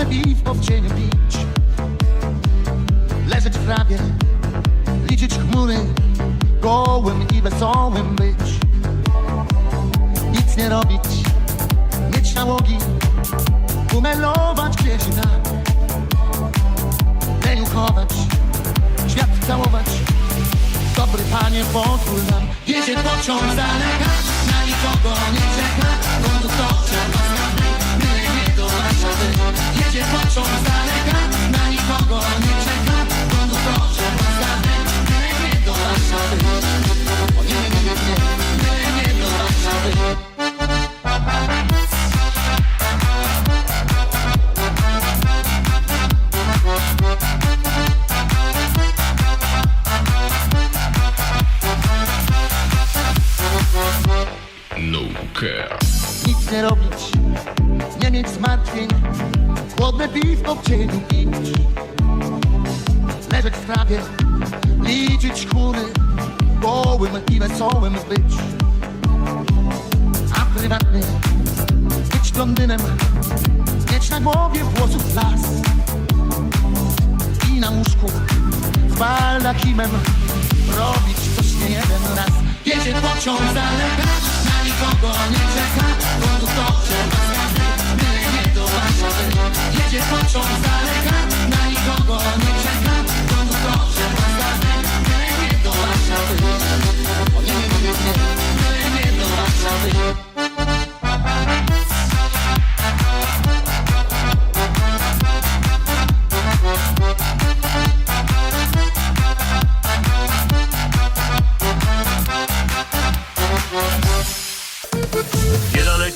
Chłodne piwo w cieniu pić Leżeć w trawie Liczyć chmury Gołym i wesołym być. Nic nie robić Mieć nałogi Umelować gdzieś tam Leniu chować Świat całować. Dobry panie pozwól nam Jedzie pociąg z daleka Na nikogo nie czeka No care. nic nie robić, nie mieć zmartwień, chłodne piwo w cieniu pić, leżeć w trawie, liczyć chmury, gołym i wesołym być, a prywatnie być blondynem, mieć na głowie włosów las. I na łóżku z baldachimem robić coś nie jeden raz. Jedzie pociąg z na nikogo nie czeka, konduktorze byle nie do Warszawy. Jedzie pociąg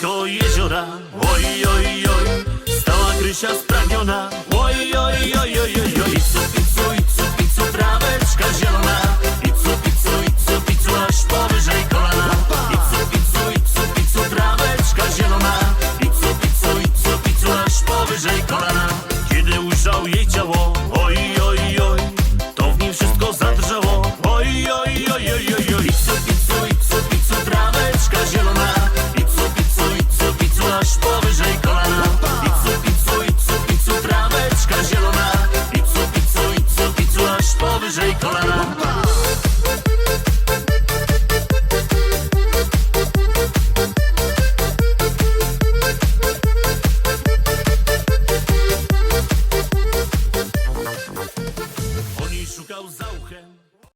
Oj Stała Krysia spragniona,